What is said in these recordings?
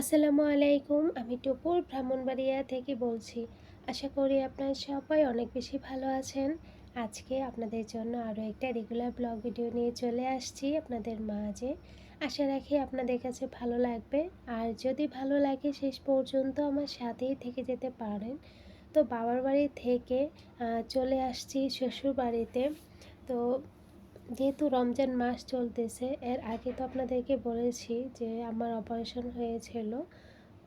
আসসালামু আলাইকুম, আমি টুপুর ব্রাহ্মণবাড়িয়া থেকে বলছি। আশা করি আপনারা সবাই অনেক বেশি ভালো আছেন। আজকে আপনাদের জন্য আরও একটা রেগুলার ব্লগ ভিডিও নিয়ে চলে আসছি আপনাদের মাঝে। আশা রাখি আপনাদের কাছে ভালো লাগবে। আর যদি ভালো লাগে শেষ পর্যন্ত আমার সাথেই থেকে যেতে পারেন। তো বাবার বাড়ি থেকে চলে আসছি শ্বশুর বাড়িতে তো যেহেতু রমজান মাস চলতেছে, এর আগে তো আপনাদেরকে বলেছি যে আমার অপারেশন হয়েছিল।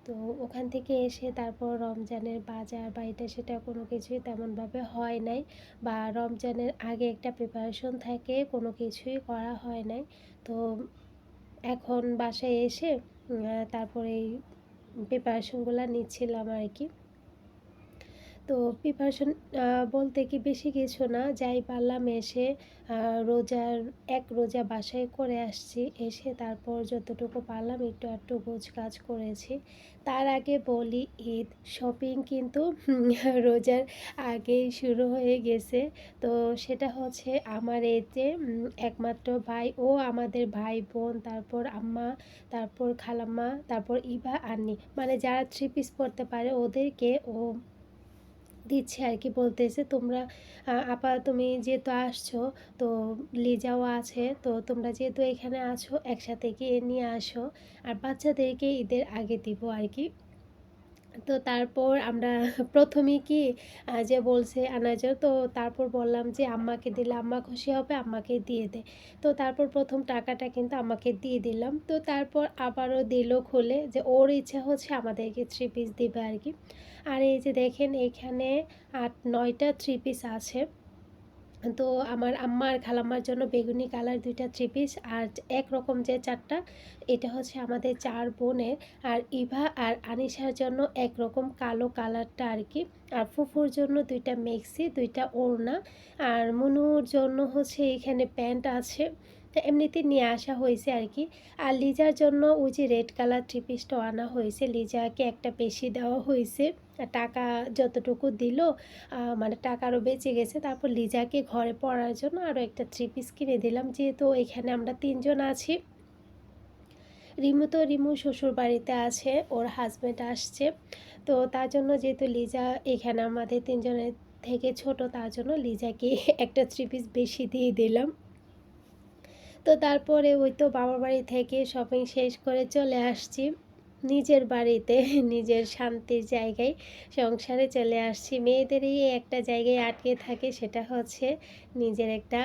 তো ওখান থেকে এসে তারপর রমজানের বাজার বা এটা সেটা কোনো কিছুই তেমনভাবে হয় নাই বা রমজানের আগে একটা প্রিপারেশন থাকে, কোনো কিছুই করা হয় নাই। তো এখন বাসায় এসে তারপরে এই প্রিপারেশনগুলো নিচ্ছিলাম আর কি। তো প্রিপারেশন বলতে কি বেশি কিছু না, যাই পারলাম এসে রোজার, এক রোজা বাসায় করে আসছি। এসে তারপর যতটুকু পারলাম একটু একটু গোছ কাজ করেছি। তার আগে বলি, ঈদ শপিং কিন্তু রোজার আগেই শুরু হয়ে গেছে। তো সেটা হচ্ছে আমার এতে একমাত্র ভাই, ও আমাদের ভাই বোন, তারপর আম্মা, তারপর খালাম্মা, তারপর ইভা, আন্নি। মানে যারা থ্রি পিস পরতে পারে ওদেরকে ও দিচ্ছে আর কি বলতেছে, তোমরা আপা তুমি যেহেতু আসছো, তো লিজাও আছে, তো তোমরা যেহেতু এখানে আছো, একসাথে গিয়ে নিয়ে আসো, আর বাচ্চাদেরকে ঈদের আগে দিব আর কি। তো তারপর আমরা প্রথমে কি যে বলছে আনাজও, তো তারপর বললাম যে আম্মাকে দিলে আম্মা খুশি হবে, আম্মাকে দিয়ে দে। তো তারপর প্রথম টাকাটা কিন্তু আমাকে দিয়ে দিলাম। তো তারপর আবারও দিল খুলে যে ওর ইচ্ছা হচ্ছে আমাদেরকে থ্রি পিস দেবে আর কি। আর এই যে দেখেন এখানে আট, নয়টা থ্রি পিস আছে। তো আমার আম্মার খালাম্মার জন্য বেগুনি কালার দুইটা থ্রি পিস আর একরকম যে চারটা, এটা হচ্ছে আমাদের চার বোনের আর ইভা আর আনিশার জন্য একরকম কালো কালারটা আর কি। আর ফুফুর জন্য দুইটা মেক্সি, দুইটা ওড়না আর মুনুর জন্য হচ্ছে এখানে প্যান্ট আছে। তো এমনিতে নিয়ে আসা হয়েছে আর কি। আর লিজার জন্য ওই যে রেড কালার থ্রি পিসটা আনা হয়েছে। লিজাকে একটা বেশি দেওয়া হয়েছে। টাকা যতটুকু দিল মানে টাকা আরও বেঁচে গেছে। তারপর লিজাকে ঘরে পড়ার জন্য আরও একটা থ্রি পিস কিনে দিলাম। যেহেতু এখানে আমরা তিনজন আছি। রিমু তো রিমু শ্বশুর বাড়িতে আছে, ওর হাজব্যান্ড আসছে। তো তার জন্য যেহেতু লিজা এখানে আমাদের তিনজনের থেকে ছোট, তার জন্য লিজাকে একটা থ্রি পিস বেশি দিয়ে দিলাম। তো তারপরে ওই তো বাবার বাড়ি থেকে শপিং শেষ করে চলে আসছি। নিজের বাড়িতে, নিজের শান্তির জায়গায় সংসারে চলে আসছি। মেয়েদেরই একটা জায়গায় আটকে থাকে, সেটা হচ্ছে নিজের একটা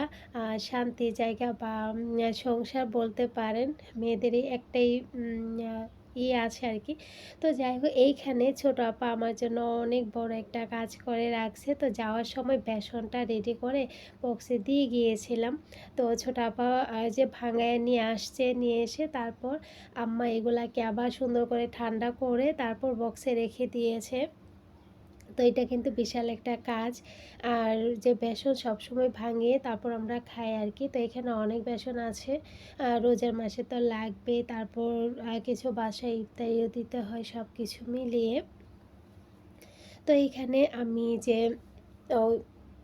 শান্তির জায়গা বা সংসার বলতে পারেন। মেয়েদেরই একটাই ইয়ে আছে আর কি তো যাই হোক এইখানে ছোট আপা আমার জন্য অনেক বড় একটা কাজ করে রাখছে। তো যাওয়ার সময় বেসনটা রেডি করে বক্সে দিয়ে গিয়েছিলাম। তো ছোট আপা যে ভাঙায় নিয়ে আসছে, নিয়ে এসে তারপর আম্মা এগুলাকে আবার সুন্দর করে ঠান্ডা করে তারপর বক্সে রেখে দিয়েছে। তো এটা কিন্তু বিশাল একটা কাজ। আর যে বেসন সবসময় ভাঙিয়ে তারপর আমরা খাই আর কি তো এখানে অনেক বেসন আছে। রোজার মাসে তো লাগবে, তারপর কিছু বাসায় ইফতারিও দিতে হয় সব কিছু মিলিয়ে। তো এইখানে আমি যে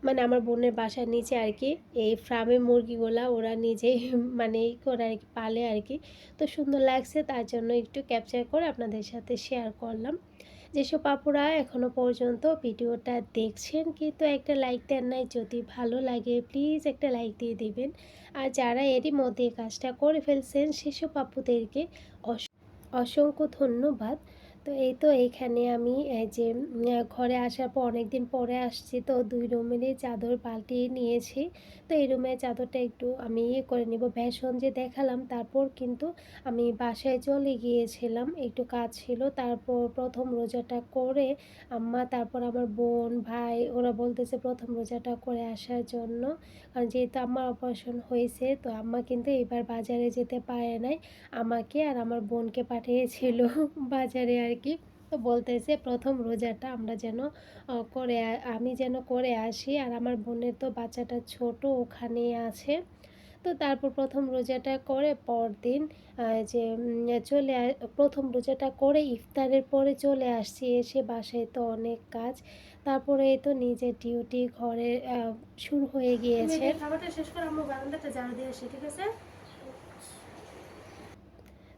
মানে আমার বোনের বাসার নিচে আর কি এই ফার্মে মুরগিগুলা ওরা নিজেই মানে করে আর কি পালে আর কি তো সুন্দর লাগছে, তার জন্য একটু ক্যাপচার করে আপনাদের সাথে শেয়ার করলাম। যেসব আপুরা এখনও পর্যন্ত ভিডিওটা দেখছেন, কিন্তু একটা লাইক দেন নাই, যদি ভালো লাগে প্লিজ একটা লাইক দিয়ে দেবেন। আর যারা এরই মধ্যে কাজটা করে ফেলছেন, সেসব আপুদেরকে অস- অসংখ্য ধন্যবাদ। তো এই তো এইখানে আমি যে ঘরে আসার পর অনেক দিন পরে আসছি, তো দুই রুমেরই চাদর পাল্টিয়ে নিয়েছি। তো এই রুমের চাদরটা একটু আমি ইয়ে করে নিব, বেসন যে দেখালাম, তারপর কিন্তু আমি বাসায় চলে গিয়েছিলাম, একটু কাজ ছিল। তারপর প্রথম রোজাটা করে আম্মা, তারপর আমার বোন, ভাই, ওরা বলতেছে প্রথম রোজাটা করে আসার জন্য। কারণ যেহেতু আমার অপারেশন হয়েছে, তো আম্মা কিন্তু এবার বাজারে যেতে পারে নাই। আমাকে আর আমার বোনকে পাঠিয়েছিল বাজারে আর কি? তো বলতেছে প্রথম রোজাটা আমরা যেন করে আমি যেন করে আসি আর আমার বোনের তো বাচ্চাটা ছোট ওখানেই আছে। তো তারপর প্রথম রোজাটা করে পরদিন যে চলে প্রথম রোজাটা করে ইফতারের পরে চলে আসছি এসে বাসায় তো অনেক কাজ। তারপরে তো নিজের ডিউটি ঘরে শুরু হয়ে গিয়েছে। খাবারটা শেষ করে আমরা বারান্দাটা ঝাড়ু দিয়ে আসি ঠিক আছে?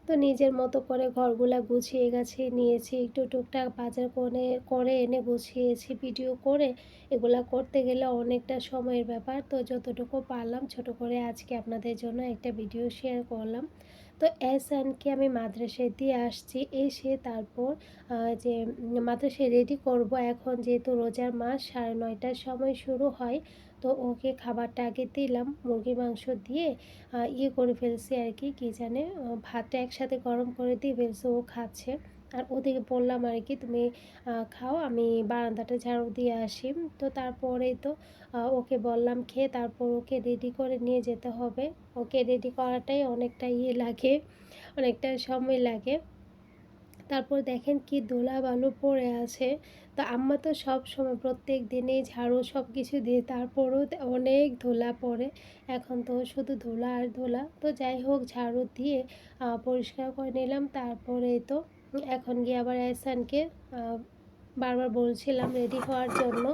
তো নিজের মতো করে ঘরগুলা গুছিয়ে গেছি, নিয়েছি একটু টুকটাক বাজার করে করে এনে গুছিয়েছি ভিডিও করে। এগুলা করতে গেলে অনেকটা সময়ের ব্যাপার। তো যতটুকু পারলাম ছোট করে আজকে আপনাদের জন্য একটা ভিডিও শেয়ার করলাম। তো এস এসানকে আমি মাদ্রাসায় দিয়ে আসছি, এসে তারপর যে মাদ্রাসায় রেডি করব। এখন যেহেতু রোজার মাস, সাড়ে নয়টার সময় শুরু হয়, তো ওকে খাবারটা আগে দিলাম মুরগি মাংস দিয়ে ইয়ে করে ফেলছি আর কি, কী জানে ভাতটা একসাথে গরম করে দিয়ে ফেলছে, ও খাচ্ছে। আর ওদেরকে বললাম আর কি, তুমি খাও, আমি বারান্দাটা ঝাড়ু দিয়ে আসি। তো তারপরেই তো ওকে বললাম, খেয়ে তারপর ওকে রেডি করে নিয়ে যেতে হবে। ওকে রেডি করাটাই অনেকটা ইয়ে লাগে, অনেকটা সময় লাগে। তারপর দেখেন কি দোলা বালু পড়ে আছে। তো আম্মা তো সব সময় প্রত্যেক দিনেই ঝাড়ু সব কিছু দিয়ে তারপরও অনেক ধুলা পড়ে। এখন তো শুধু ধুলা আর ধুলা। তো যাই হোক, ঝাড়ু দিয়ে পরিষ্কার করে নিলাম। তারপরে তো এখন গিয়ে আবার এসানকে বারবার বলছিলাম রেডি হওয়ার জন্য।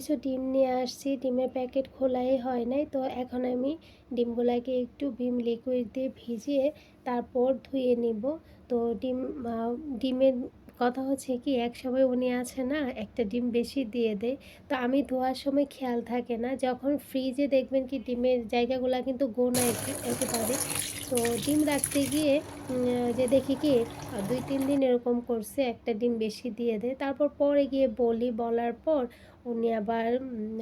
কিছু ডিম নিয়ে আসছি। ডিমের প্যাকেট খোলাই হয় নাই। তো এখন আমি ডিমগুলাকে একটু ভিম লিকুইড দিয়ে ভিজিয়ে তারপর ধুয়ে নিব। তো ডিম ডিমের কথা হচ্ছে কি, এক সময় উনি আছে না, একটা ডিম বেশি দিয়ে দেয়। তো আমি ধোয়ার সময় খেয়াল থাকে না, যখন ফ্রিজে দেখবেন কি ডিমের জায়গাগুলো কিন্তু গোনা একেবারে তো ডিম রাখতে গিয়ে যে দেখি কি, দুই, তিন দিন এরকম করছে, একটা ডিম বেশি দিয়ে দেয়। তারপর পরে গিয়ে বলি, বলার পর উনি আবার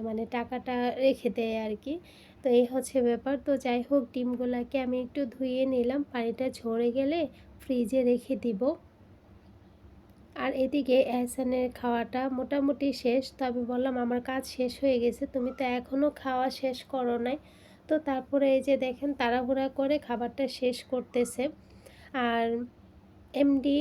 মানে টাকাটা রেখে দেয় আর কি। তো এই হচ্ছে ব্যাপার। তো যাই হোক, ডিমগুলোকে আমি একটু ধুয়ে নিলাম, পানিটা ঝরে গেলে ফ্রিজে রেখে দিব। আর এদিকে এহসানের খাওয়াটা মোটামুটি শেষ তো আমি বললাম আমার কাজ শেষ হয়ে গেছে, তুমি তো এখনও খাওয়া শেষ করো নাই। তো তারপরে এই যে দেখেন তাড়াহুড়া করে খাবারটা শেষ করতেছে। আর এমডি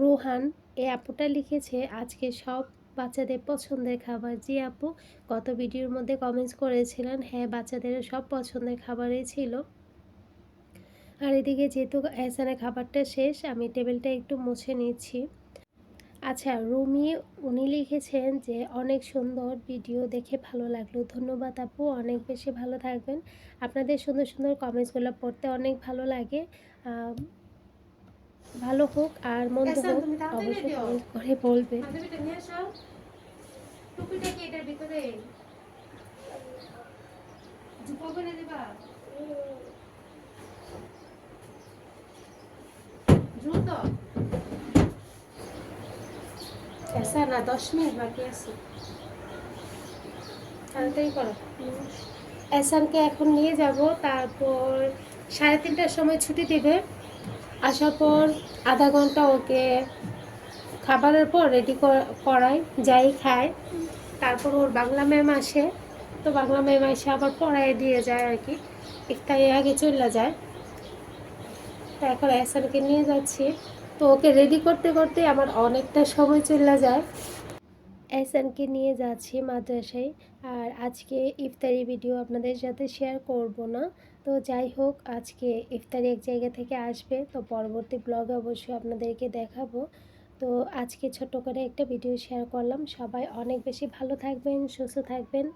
রুহান এই আপুটা লিখেছে, আজকে সব বাচ্চাদের পছন্দের খাবার। জি আপু, গত ভিডিওর মধ্যে কমেন্টস করেছিলেন হ্যাঁ বাচ্চাদের সব পছন্দের খাবারই ছিল। আর এদিকে যেহেতু এসানের খাবারটা শেষ আমি টেবিলটা একটু মুছে নিচ্ছি। আচ্ছা রুমি উনি লিখেছেন যে অনেক সুন্দর ভিডিও দেখে ভালো লাগল। ধন্যবাদ আপু অনেক বেশি ভালো থাকবেন। আপনাদের সুন্দর সুন্দর কমেন্টসগুলো পড়তে অনেক ভালো লাগে। ভালো হোক আর মন্দ হোক অবশ্যই কমেন্ট করে বলবে। দ্রুত এসা না দশ মিনিট বাকি আছে তাড়াতাড়ি করো এসানকে এখন নিয়ে যাব তারপর সাড়ে তিনটার সময় ছুটি দেবে আসার পর আধা ঘণ্টা ওকে খাবারের পর রেডি করাই যাই খায় তারপর ওর বাংলা ম্যাম আসে তো বাংলা ম্যাম এসে আবার পড়াই দিয়ে যায় আর কি ইফতারি আগে চলে যায় তো এখন এসানকে নিয়ে যাচ্ছি। তো ওকে রেডি করতে করতে আমার অনেকটা সময় চলে যায়। এসানকে নিয়ে যাচ্ছি মাদ্রাসায়। আর আজকে ইফতারি ভিডিও আপনাদের সাথে শেয়ার করব না। তো যাই হোক, আজকে ইফতারি এক জায়গা থেকে আসবে। তো পরবর্তী ব্লগে অবশ্যই আপনাদেরকে দেখাবো। তো আজকে ছোট করে একটা ভিডিও শেয়ার করলাম। সবাই অনেক বেশি ভালো থাকবেন, সুস্থ থাকবেন।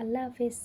আল্লাহ হাফিজ।